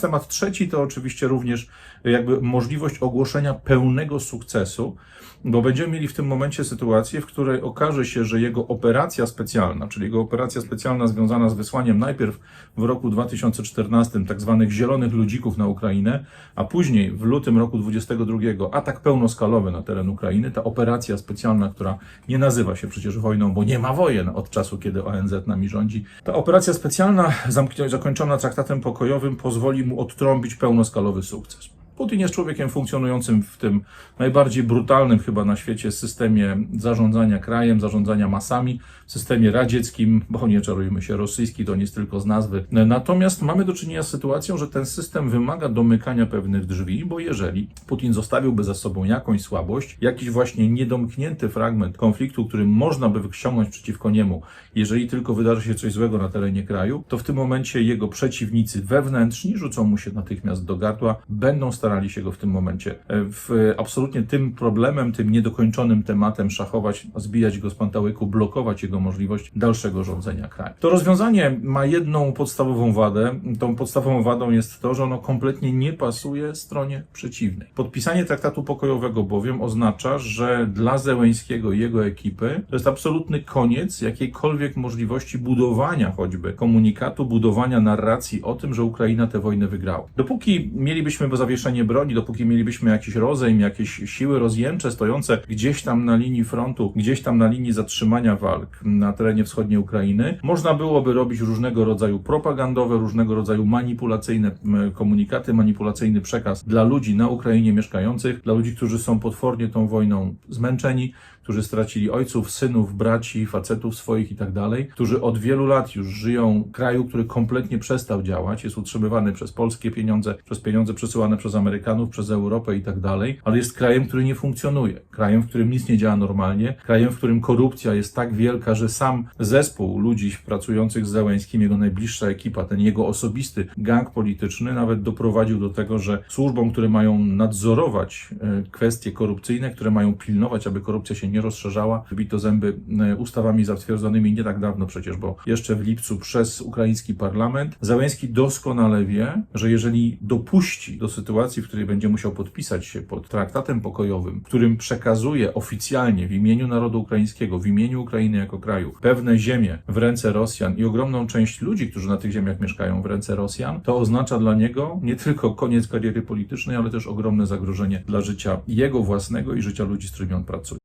Temat trzeci to oczywiście również jakby możliwość ogłoszenia pełnego sukcesu, bo będziemy mieli w tym momencie sytuację, w której okaże się, że jego operacja specjalna, czyli jego operacja specjalna związana z wysłaniem najpierw w roku 2014 tak zwanych zielonych ludzików na Ukrainę, a później w lutym roku 2022 atak pełnoskalowy na teren Ukrainy, ta operacja specjalna, która nie nazywa się przecież wojną, bo nie ma wojen od czasu, kiedy ONZ nami rządzi. Ta operacja specjalna zakończona traktatem pokojowym pozwoli mu odtrąbić pełnoskalowy sukces. Putin jest człowiekiem funkcjonującym w tym najbardziej brutalnym chyba na świecie systemie zarządzania krajem, zarządzania masami, systemie radzieckim, bo nie czarujmy się, rosyjski to nie jest tylko z nazwy. Natomiast mamy do czynienia z sytuacją, że ten system wymaga domykania pewnych drzwi, bo jeżeli Putin zostawiłby za sobą jakąś słabość, jakiś właśnie niedomknięty fragment konfliktu, który można by wyciągnąć przeciwko niemu, jeżeli tylko wydarzy się coś złego na terenie kraju, to w tym momencie jego przeciwnicy wewnętrzni rzucą mu się natychmiast do gardła, będą starali się go w tym momencie e, w absolutnie tym problemem, tym niedokończonym tematem szachować, zbijać go z pantałyku, blokować jego możliwość dalszego rządzenia krajem. To rozwiązanie ma jedną podstawową wadę. Tą podstawową wadą jest to, że ono kompletnie nie pasuje stronie przeciwnej. Podpisanie traktatu pokojowego bowiem oznacza, że dla Zełęńskiego i jego ekipy to jest absolutny koniec jakiejkolwiek możliwości budowania choćby komunikatu, budowania narracji o tym, że Ukraina tę wojnę wygrała. Dopóki mielibyśmy zawieszenie broni, dopóki mielibyśmy jakiś rozejm, jakieś siły rozjęcze stojące gdzieś tam na linii frontu, gdzieś tam na linii zatrzymania walk na terenie wschodniej Ukrainy, można byłoby robić różnego rodzaju propagandowe, różnego rodzaju manipulacyjne komunikaty, manipulacyjny przekaz dla ludzi na Ukrainie mieszkających, dla ludzi, którzy są potwornie tą wojną zmęczeni, którzy stracili ojców, synów, braci, facetów swoich i tak dalej, którzy od wielu lat już żyją w kraju, który kompletnie przestał działać, jest utrzymywany przez polskie pieniądze, przez pieniądze przesyłane przez Amerykanów, przez Europę i tak dalej, ale jest krajem, który nie funkcjonuje, krajem, w którym nic nie działa normalnie, krajem, w którym korupcja jest tak wielka, że sam zespół ludzi pracujących z Zełęskim, jego najbliższa ekipa, ten jego osobisty gang polityczny nawet doprowadził do tego, że służbom, które mają nadzorować e, kwestie korupcyjne, które mają pilnować, aby korupcja się nie rozszerzała, wybito zęby e, ustawami zatwierdzonymi nie tak dawno przecież, bo jeszcze w lipcu przez ukraiński parlament. Załęski doskonale wie, że jeżeli dopuści do sytuacji, w której będzie musiał podpisać się pod traktatem pokojowym, którym przekazuje oficjalnie w imieniu narodu ukraińskiego, w imieniu Ukrainy jako kraju, pewne ziemie w ręce Rosjan i ogromną część ludzi, którzy na tych ziemiach mieszkają w ręce Rosjan, to oznacza dla niego nie tylko koniec kariery politycznej, ale też ogromne zagrożenie dla życia jego własnego i życia ludzi, z którymi on pracuje.